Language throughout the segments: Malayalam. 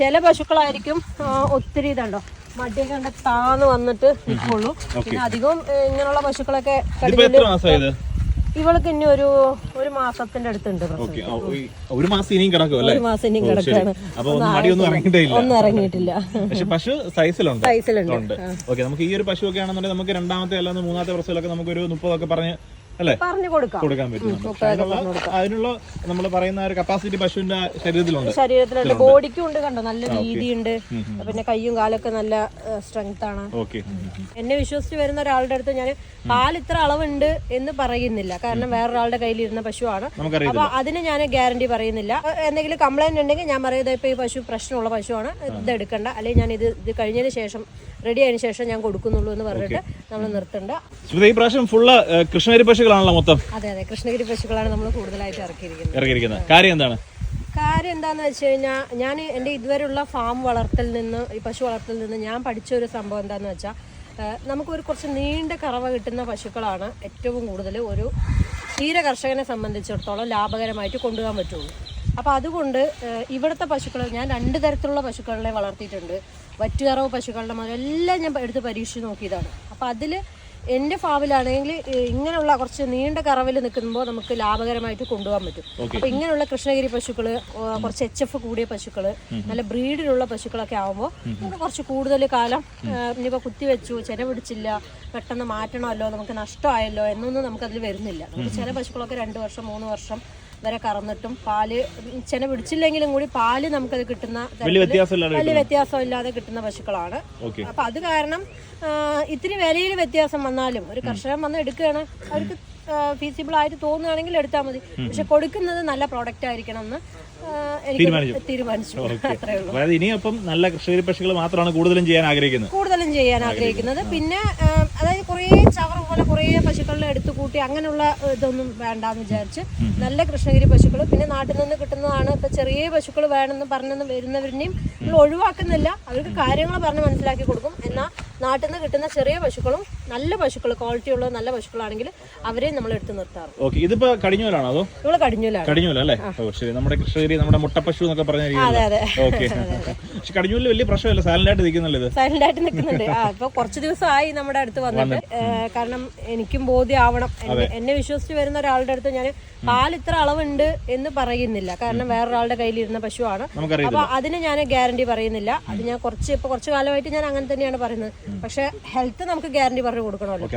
ചില പശുക്കളായിരിക്കും ഒത്തിരി ഇതുണ്ടോ? മടിയൊക്കെ കണ്ട താന്ന് വന്നിട്ട് നിൽക്കുള്ളൂ. പിന്നെ അധികവും ഇങ്ങനെയുള്ള പശുക്കളൊക്കെ ഇവൾക്ക് ഇനി ഒരു ഒരു മാസത്തിന്റെ അടുത്തുണ്ട്. ഒരു മാസം ഇനിയും കിടക്കും ഒരു മാസം ഇനിയും കിടക്കാണ്. ഒന്നും ഇറങ്ങിയിട്ടില്ല. പക്ഷെ പശു സൈസിലുണ്ട്. സൈസിലുണ്ട്. ഓക്കെ നമുക്ക് ഈ ഒരു പശു ഒക്കെ ആണെന്നുണ്ടെങ്കിൽ നമുക്ക് രണ്ടാമത്തെ അല്ലാതെ മൂന്നാമത്തെ പ്രസവത്തിലൊക്കെ നമുക്ക് ഒരു മുപ്പതൊക്കെ പറഞ്ഞ് അല്ലേ? പറഞ്ഞു കൊടുക്കാം. കൊടുക്കാൻ പറ്റും അതിനുള്ള അതിനുള്ള നമ്മൾ പറയുന്ന ഒരു കപ്പാസിറ്റി പശുവിന്റെ ശരീരത്തിലുണ്ട്. ശരീരത്തിലുണ്ട്. ബോഡിക്കും ഉണ്ട് കണ്ടോ? നല്ല വീതിയുണ്ട് പിന്നെ കയ്യും കാലൊക്കെ നല്ല സ്ട്രെങ്ത് ആണ്. എന്നെ വിശ്വസിച്ച് വരുന്ന ഒരാളുടെ അടുത്ത് ഞാൻ പാൽ ഇത്ര അളവുണ്ട് എന്ന് പറയുന്നില്ല. കാരണം വേറൊരാളുടെ കയ്യിലിരുന്ന പശുവാണ്. അപ്പൊ അതിന് ഞാൻ ഗ്യാരണ്ടി പറയുന്നില്ല. എന്തെങ്കിലും കംപ്ലൈന്റ് ഉണ്ടെങ്കിൽ ഞാൻ പറയുന്നത് ഇപ്പൊ ഈ പശു പ്രശ്നമുള്ള പശുവാണ്. ഇത് എടുക്കണ്ട. അല്ലെങ്കിൽ ഞാൻ ഇത് ഇത് കഴിഞ്ഞതിന് ശേഷം റെഡി ആയതിനു ശേഷം ഞാൻ കൊടുക്കുന്നുള്ളൂ എന്ന് പറഞ്ഞിട്ട് നമ്മൾ നിർത്തണ്ട. ഈ പ്രാവശ്യം ഫുള്ള് കൃഷ്ണഗിരി പശുക്കളാണല്ലോ മൊത്തം? അതെ അതെ. കൃഷ്ണഗിരി പശുക്കളാണ് നമ്മൾ കൂടുതലായിട്ട് ഇറക്കിയിരിക്കുന്നത്. ഇറക്കിയിരിക്കുന്നത്. കാര്യം എന്താണ്? കാര്യം എന്താന്ന് വെച്ച് കഴിഞ്ഞാൽ ഞാൻ എന്റെ ഇതുവരെയുള്ള ഫാം വളർത്തൽ നിന്ന് ഈ പശു വളർത്തൽ നിന്ന് ഞാൻ പഠിച്ച ഒരു സംഭവം എന്താന്ന് വെച്ചാൽ നമുക്കൊരു കുറച്ച് നീണ്ട കറവ കിട്ടുന്ന പശുക്കളാണ് ഏറ്റവും കൂടുതൽ ഒരു ക്ഷീര കർഷകനെ സംബന്ധിച്ചിടത്തോളം ലാഭകരമായിട്ട് കൊണ്ടുപോകാൻ പറ്റുള്ളൂ. അപ്പോൾ അതുകൊണ്ട് ഇവിടുത്തെ പശുക്കൾ ഞാൻ രണ്ട് തരത്തിലുള്ള പശുക്കളെ വളർത്തിയിട്ടുണ്ട്. വറ്റുകറവ് പശുക്കളുടെ മുതൽ എല്ലാം ഞാൻ എടുത്ത് പരീക്ഷിച്ച് നോക്കിയതാണ്. അപ്പോൾ അതിൽ എന്റെ ഫാമിലാണെങ്കിൽ ഇങ്ങനെയുള്ള കുറച്ച് നീണ്ട കറവിൽ നിൽക്കുമ്പോൾ നമുക്ക് ലാഭകരമായിട്ട് കൊണ്ടുപോകാൻ പറ്റും. അപ്പോൾ ഇങ്ങനെയുള്ള കൃഷ്ണഗിരി പശുക്കൾ കുറച്ച് എച്ച് എഫ് കൂടിയ പശുക്കൾ നല്ല ബ്രീഡിലുള്ള പശുക്കളൊക്കെ ആകുമ്പോൾ നമുക്ക് കുറച്ച് കൂടുതൽ കാലം ഇനിയിപ്പോൾ ഇനിയിപ്പോ കുത്തിവെച്ചു ചെന പിടിച്ചില്ല പെട്ടെന്ന് മാറ്റണമല്ലോ നമുക്ക് നഷ്ടമായല്ലോ എന്നൊന്നും നമുക്കതിൽ വരുന്നില്ല. നമുക്ക് ചില പശുക്കളൊക്കെ രണ്ട് വർഷം മൂന്ന് വർഷം വരെ കറന്നിട്ടും പാൽ ചെന പിടിച്ചില്ലെങ്കിലും കൂടി പാൽ നമുക്കത് കിട്ടുന്ന വലിയ വ്യത്യാസമില്ലാതെ ഇല്ലാതെ കിട്ടുന്ന പശുക്കളാണ്. അപ്പൊ അത് കാരണം ഇത്തിരി വിലയിൽ വ്യത്യാസം വന്നാലും ഒരു കർഷകൻ വന്ന് എടുക്കുകയാണ് അവർക്ക് ഫീസിബിൾ ആയിട്ട് തോന്നുകയാണെങ്കിൽ എടുത്താൽ മതി. പക്ഷെ കൊടുക്കുന്നത് നല്ല പ്രോഡക്റ്റ് ആയിരിക്കണം എന്ന് തീരുമാനിച്ചു. ഇനിയപ്പം നല്ല മാത്രമാണ് കൂടുതലും ചെയ്യാൻ ആഗ്രഹിക്കുന്നത്. കൂടുതലും ചെയ്യാൻ ആഗ്രഹിക്കുന്നത്. പിന്നെ അതായത് കുറേ ചവർ പോലെ കുറേ പശുക്കളെ എടുത്തു കൂട്ടി അങ്ങനെയുള്ള ഇതൊന്നും വേണ്ടാന്ന് വിചാരിച്ച് നല്ല കൃഷ്ണഗിരി പശുക്കൾ പിന്നെ നാട്ടിൽ നിന്ന് കിട്ടുന്നതാണ്. ഇപ്പൊ ചെറിയ പശുക്കൾ വേണമെന്ന് പറഞ്ഞെന്ന് വരുന്നവരിനെയും ഒഴിവാക്കുന്നില്ല. അവർക്ക് കാര്യങ്ങൾ പറഞ്ഞ് മനസ്സിലാക്കി കൊടുക്കും. എന്നാൽ നാട്ടിൽ നിന്ന് കിട്ടുന്ന ചെറിയ പശുക്കളും നല്ല പശുക്കൾ ക്വാളിറ്റി ഉള്ള നല്ല പശുക്കളാണെങ്കിൽ അവരെയും നമ്മൾ എടുത്ത് നിർത്താറ്. ഓക്കെ ഇതിപ്പോ കടിഞ്ഞൂലാണോ അതോ? കടിഞ്ഞൂലാണ്. കടിഞ്ഞൂല അല്ലേ? ഓ ശരി. നമ്മുടെ നമ്മുടെ മുട്ടപ്പശു എന്നൊക്കെ പറഞ്ഞ അതെ അതെ. ഓക്കെ. പക്ഷെ കടിഞ്ഞൂലിൽ വലിയ പ്രശ്നമില്ല. സൈലന്റ് ആയിട്ട് നിൽക്കുന്നല്ലേ ഇത്. സൈലന്റ് ആയിട്ട് നിൽക്കുന്നുണ്ട്. ആ ഇപ്പൊ കുറച്ച് ദിവസമായി നമ്മുടെ അടുത്ത് വന്നിട്ട്. കാരണം എനിക്കും ബോധ്യമാവണം എന്നെ- വിശ്വസിച്ച് വരുന്ന ഒരാളുടെ അടുത്ത് ഞാൻ പാൽ ഇത്ര അളവുണ്ട് എന്ന് പറയുന്നില്ല. കാരണം വേറൊരാളുടെ കയ്യിലിരുന്ന പശുവാണ്. അപ്പൊ അതിന് ഞാൻ ഗ്യാരണ്ടി പറയുന്നില്ല. അത് ഞാൻ കുറച്ച് ഇപ്പൊ കുറച്ച് കാലമായിട്ട് ഞാൻ അങ്ങനെ തന്നെയാണ് പറയുന്നത്. പക്ഷെ ഹെൽത്ത് നമുക്ക് ഗ്യാരണ്ടി പറഞ്ഞു കൊടുക്കണമല്ലോ.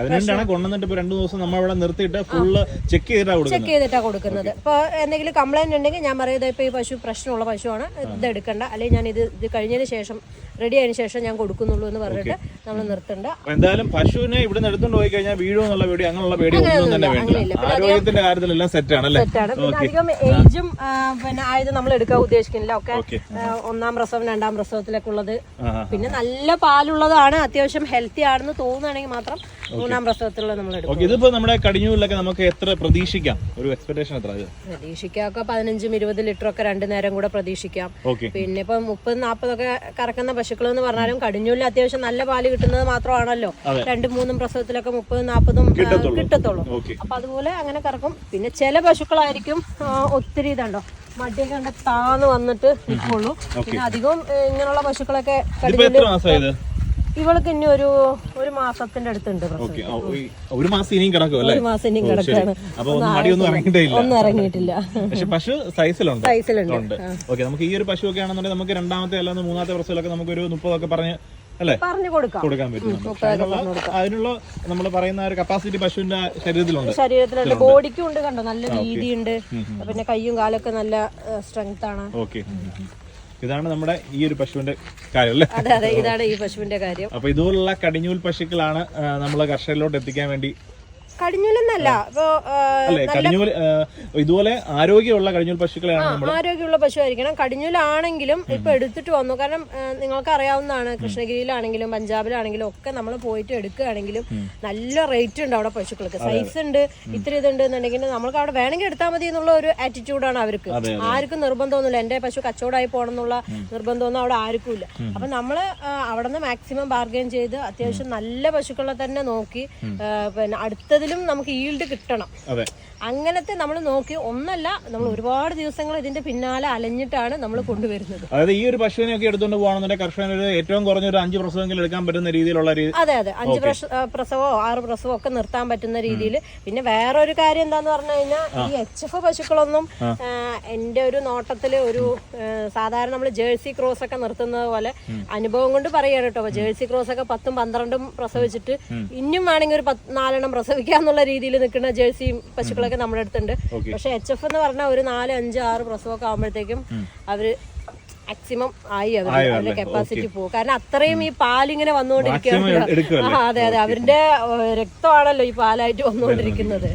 രണ്ടു ദിവസം നമ്മൾ ഇവിടെ നിർത്തിയിട്ട് ഫുള്ള് ചെക്ക് ചെയ്തിട്ടാ കൊടുക്കുന്നത്. ചെക്ക് ചെയ്തിട്ടാണ് കൊടുക്കുന്നത്. ഇപ്പൊ എന്തെങ്കിലും കംപ്ലൈന്റ് ഉണ്ടെങ്കിൽ ഞാൻ പറയുന്നത് ഇപ്പൊ ഈ പശു പ്രശ്നമുള്ള പശുവാണ് ഇത് എടുക്കണ്ട. അല്ലെങ്കിൽ ഞാൻ ഇത് ഇത് കഴിഞ്ഞതിന് ശേഷം റെഡി ആയതിനു ശേഷം ഞാൻ കൊടുക്കുന്നുള്ളൂ എന്ന് പറഞ്ഞിട്ട് നമ്മൾ നിർത്തണ്ട. എന്തായാലും പശുവിനെ ഇവിടെ നിന്ന് എടുത്തുകൊണ്ട് പോയി കഴിഞ്ഞാൽ വീഴുമോ എന്നുള്ള പേടി അങ്ങനെയുള്ള പേടി ഒന്നും തന്നെ വേണ്ട. ആരോഗ്യത്തിന്റെ കാര്യത്തിലെല്ലാം സെറ്റ് ആണല്ലേ തെറ്റാണ് പിന്നെ അധികം ഏജും പിന്നെ ആയത് നമ്മൾ എടുക്കാൻ ഉദ്ദേശിക്കുന്നില്ല. ഒക്കെ ഓക്കെ ഒന്നാം പ്രസവം രണ്ടാം പ്രസവത്തിലൊക്കെ ഉള്ളത്. പിന്നെ നല്ല പാലുള്ളതാണ്. അത്യാവശ്യം ഹെൽത്തി ആണെന്ന് തോന്നുകയാണെങ്കിൽ മാത്രം മൂന്നാം പ്രസവത്തിലുള്ളത് നമ്മൾ എടുക്കും. ഇതിപ്പോ നമ്മുടെ കടിഞ്ഞൂലൊക്കെ നമുക്ക് എത്ര പ്രതീക്ഷിക്കാം? ഒരു എക്സ്പെക്ടേഷൻ എത്ര പ്രതീക്ഷിക്കാം ഒക്കെ പതിനഞ്ചും ഇരുപത് ലിറ്റർ ഒക്കെ രണ്ടു നേരം കൂടെ പ്രതീക്ഷിക്കാം. പിന്നെ ഇപ്പൊ മുപ്പത് നാപ്പതൊക്കെ കറക്കുന്ന പശുക്കൾ എന്ന് പറഞ്ഞാലും കടിഞ്ഞൂലിൽ അത്യാവശ്യം നല്ല പാൽ കിട്ടുന്നത് മാത്രമാണല്ലോ. രണ്ടും മൂന്നും പ്രസവത്തിലൊക്കെ മുപ്പതും നാൽപ്പതും കിട്ടത്തുള്ളൂ. അപ്പൊ അതുപോലെ അങ്ങനെ കറക്കും. പിന്നെ ചില പശുക്കളായിരിക്കും ഒത്തിരി ഇതുണ്ടോ? മടിയൊക്കെ കണ്ട താന്ന് വന്നിട്ട് നിൽക്കുള്ളൂ പിന്നെ അധികവും ഇങ്ങനെയുള്ള പശുക്കളൊക്കെ കടിഞ്ഞൂൽ ഇവൾക്ക് ഇനി ഒരു ഒരു മാസത്തിന്റെ അടുത്തുണ്ട് ഒരു മാസം ഇനിയും കിടക്കും ഒരു മാസം ഇനിയും കിടക്കാണ്. ഒന്നും ഇറങ്ങിയിട്ടില്ല. പക്ഷെ പശു സൈസിലുണ്ട്. സൈസിലുണ്ട്. ഓക്കെ നമുക്ക് ഈ ഒരു പശു ഒക്കെ ആണെന്നുണ്ടെങ്കിൽ നമുക്ക് രണ്ടാമത്തെ അല്ലാതെ മൂന്നാമത്തെ പ്രസവത്തിലൊക്കെ നമുക്ക് ഒരു മുപ്പതൊക്കെ പറഞ്ഞ് അല്ലേ? പറഞ്ഞു കൊടുക്കാം. കൊടുക്കാൻ പറ്റും അതിനുള്ള നമ്മൾ പറയുന്ന ഒരു കപ്പാസിറ്റി പശുവിന്റെ ശരീരത്തിലുണ്ട്. ശരീരത്തിലുണ്ട്. ബോഡിക്കും ഉണ്ട് കണ്ടോ? നല്ല രീതിയുണ്ട്. പിന്നെ കൈയും കാലൊക്കെ നല്ല സ്ട്രെങ്ത് ആണ്. ഓക്കെ. ഇതാണ് നമ്മുടെ ഈ ഒരു പശുവിന്റെ കാര്യം അല്ലേ അതെ അതെ ഇതാണ് ഈ പശുവിന്റെ കാര്യം. അപ്പൊ ഇതുപോലുള്ള കടിഞ്ഞൂൽ പശുക്കളാണ് നമ്മൾ കർഷകരിലോട്ട് എത്തിക്കാൻ വേണ്ടി കടിഞ്ഞൂലെന്നല്ല. ഇപ്പൊ ആ, അല്ലെ കടിഞ്ഞൂൽ ഇതുപോലെ ആരോഗ്യമുള്ള കടിഞ്ഞൂൽ പശുക്കളെയാണ് ആരോഗ്യമുള്ള പശു ആയിരിക്കണം കടിഞ്ഞൂലാണെങ്കിലും ഇപ്പൊ എടുത്തിട്ട് വന്നു. കാരണം നിങ്ങൾക്ക് അറിയാവുന്നതാണ് കൃഷ്ണഗിരിയിലാണെങ്കിലും പഞ്ചാബിലാണെങ്കിലും ഒക്കെ നമ്മൾ പോയിട്ട് എടുക്കുകയാണെങ്കിലും നല്ല റേറ്റ് ഉണ്ട് അവിടെ പശുക്കൾക്ക്. സൈസ് ഉണ്ട് ഇത്ര ഇതുണ്ട് എന്നുണ്ടെങ്കിൽ നമ്മൾക്ക് അവിടെ വേണമെങ്കിൽ എടുത്താൽ മതി എന്നുള്ള ഒരു ആറ്റിറ്റ്യൂഡാണ് അവർക്ക്. ആർക്കും നിർബന്ധമൊന്നുമില്ല എന്റെ പശു കച്ചവടമായി പോകണം എന്നുള്ള നിർബന്ധമൊന്നും അവിടെ ആർക്കും ഇല്ല. അപ്പൊ നമ്മൾ അവിടെ നിന്ന് മാക്സിമം ബാർഗെയിൻ ചെയ്ത് അത്യാവശ്യം നല്ല പശുക്കളെ തന്നെ നോക്കി പിന്നെ അടുത്തതിൽ കൂടുതലും നമുക്ക് ഈൽഡ് കിട്ടണം. അതെ. അങ്ങനത്തെ നമ്മൾ നോക്കി ഒന്നല്ല നമ്മൾ ഒരുപാട് ദിവസങ്ങൾ ഇതിന്റെ പിന്നാലെ അലഞ്ഞിട്ടാണ് നമ്മൾ കൊണ്ടുവരുന്നത്. അതായത് ഈ ഒരു പശുവിനെ ഒക്കെ എടുത്തുകൊണ്ട് പോകണമെന്നുണ്ടെങ്കിൽ കർഷകന് ഒരു ഏറ്റവും കുറഞ്ഞ ഒരു അഞ്ച് പ്രസവമെങ്കിലും എടുക്കാൻ പറ്റുന്ന രീതിയിലുള്ള രീതി അതെ അതെ. അഞ്ച് പ്രസവോ ആറ് പ്രസവോ ഒക്കെ നിർത്താൻ പറ്റുന്ന രീതിയിൽ. പിന്നെ വേറെ ഒരു കാര്യം എന്താന്ന് പറഞ്ഞു കഴിഞ്ഞാൽ ഈ എച്ച് എഫ് പശുക്കളൊന്നും എന്റെ ഒരു നോട്ടത്തിൽ ഒരു സാധാരണ നമ്മൾ ജേഴ്സി ക്രോസ് ഒക്കെ നിർത്തുന്നത് പോലെ അനുഭവം കൊണ്ട് പറയാണ് കേട്ടോ. ജേഴ്സി ക്രോസ് ഒക്കെ പത്തും പന്ത്രണ്ടും പ്രസവിച്ചിട്ട് ഇനിയും വേണമെങ്കിൽ ഒരു പത്ത് നാലെണ്ണം പ്രസവിക്കാന്നുള്ള രീതിയിൽ നിൽക്കുന്ന ജേഴ്സിയും പശുക്കളൊക്കെ നമ്മുടെ അടുത്തുണ്ട്. പക്ഷെ എച്ച് എഫ് എന്ന് പറഞ്ഞാൽ ഒരു നാല് അഞ്ച് ആറ് പ്രസവമൊക്കെ ആകുമ്പോഴത്തേക്കും അവർ മാക്സിമം ആയി അവർ അവരുടെ കപ്പാസിറ്റി പോകും. കാരണം അത്രയും ഈ പാലിങ്ങനെ വന്നുകൊണ്ടിരിക്കുകയാണ്. അതെ അതെ. അവരുടെ രക്തമാണല്ലോ ഈ പാലായിട്ട് വന്നുകൊണ്ടിരിക്കുന്നത്.